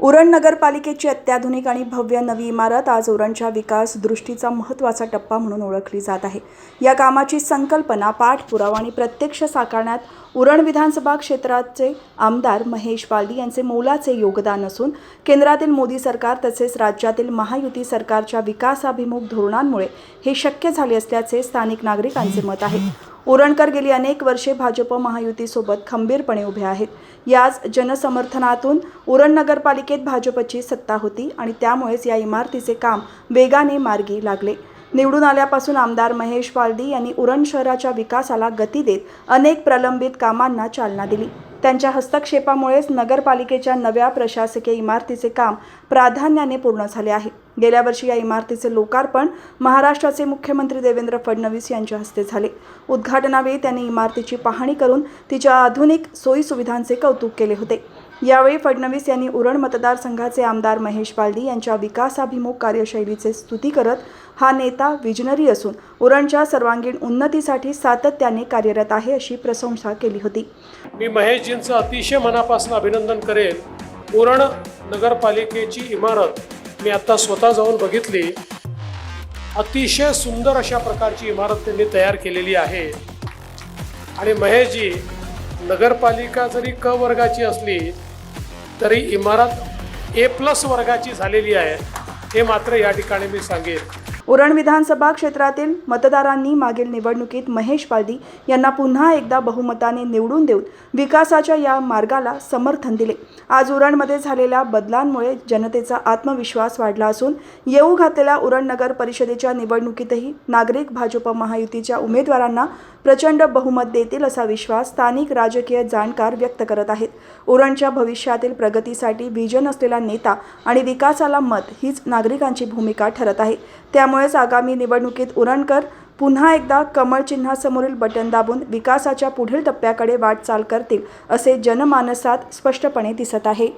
उरण नगरपालिकेची अत्याधुनिक आणि भव्य नवी इमारत आज उरणच्या विकास दृष्टीचा महत्त्वाचा टप्पा म्हणून ओळखली जात आहे. या कामाची संकल्पना पाठपुरावा आणि प्रत्यक्ष साकारण्यात उरण विधानसभा क्षेत्राचे आमदार महेश बालदी यांचे मोलाचे योगदान असून केंद्रातील मोदी सरकार तसेच राज्यातील महायुती सरकारच्या विकासाभिमुख धोरणांमुळे हे शक्य झाले असल्याचे स्थानिक नागरिकांचे मत आहे. उरणकर गेली अनेक वर्षे भाजप महायुतीसोबत खंबीरपणे उभे आहेत. याच जनसमर्थनातून उरण नगरपालिकेत भाजपची सत्ता होती आणि त्यामुळेच या इमारतीचे काम वेगाने मार्गी लागले. निवडून आल्यापासून आमदार महेश बालदी यांनी उरण शहराच्या विकासाला गती देत अनेक प्रलंबित कामांना चालना दिली. त्यांच्या हस्तक्षेपामुळेच नगरपालिकेच्या नव्या प्रशासकीय इमारतीचे काम प्राधान्याने पूर्ण झाले आहे. गेल्या वर्षी या इमारतीचे लोकार्पण महाराष्ट्राचे मुख्यमंत्री देवेंद्र फडणवीस यांच्या हस्ते झाले. उद्घाटनावेळी त्यांनी इमारतीची पाहणी करून तिच्या आधुनिक सोयीसुविधांचे कौतुक केले होते. यावेळी फडणवीस यांनी उरण मतदारसंघाचे आमदार महेश बालदी यांच्या विकासाभिमुख कार्यशैलीचे स्तुती करत हा नेता विजनरी असून उरणच्या सर्वांगीण उन्नतीसाठी सातत्याने कार्यरत आहे अशी प्रशंसा केली होती. मी महेशजींचं अतिशय मनापासून अभिनंदन करेन उरण नगरपालिकेची इमारत मी आत्ता स्वतः जाऊन बघितली. अतिशय सुंदर अशा प्रकारची इमारत त्यांनी तयार केलेली आहे. आणि महेशजी नगरपालिका जरी क वर्गाची असली तरी इमारत ए प्लस वर्गाची झालेली आहे. हे मात्र या ठिकाणी मी सांगेन. उरण विधानसभा क्षेत्रातील मतदारांनी मागील निवडणुकीत महेश पालदी यांना पुन्हा एकदा बहुमताने निवडून देऊन विकासाच्या या मार्गाला समर्थन दिले. आज उरणमध्ये झालेल्या बदलांमुळे जनतेचा आत्मविश्वास वाढला असून येऊ घातलेल्या उरण नगर परिषदेच्या निवडणुकीतही नागरिक भाजप महायुतीच्या उमेदवारांना प्रचंड बहुमत देतील असा विश्वास स्थानिक राजकीय जाणकार व्यक्त करत आहेत. उरणच्या भविष्यातील प्रगतीसाठी व्हिजन असलेला नेता आणि विकासाला मत हीच नागरिकांची भूमिका ठरत आहे. त्यामुळेच आगामी निवडणुकीत उरणकर पुन्हा एकदा कमळ चिन्हासमोरील बटन दाबून विकासाच्या पुढील टप्प्याकडे वाटचाल करतील असे जनमानसात स्पष्टपणे दिसत आहे.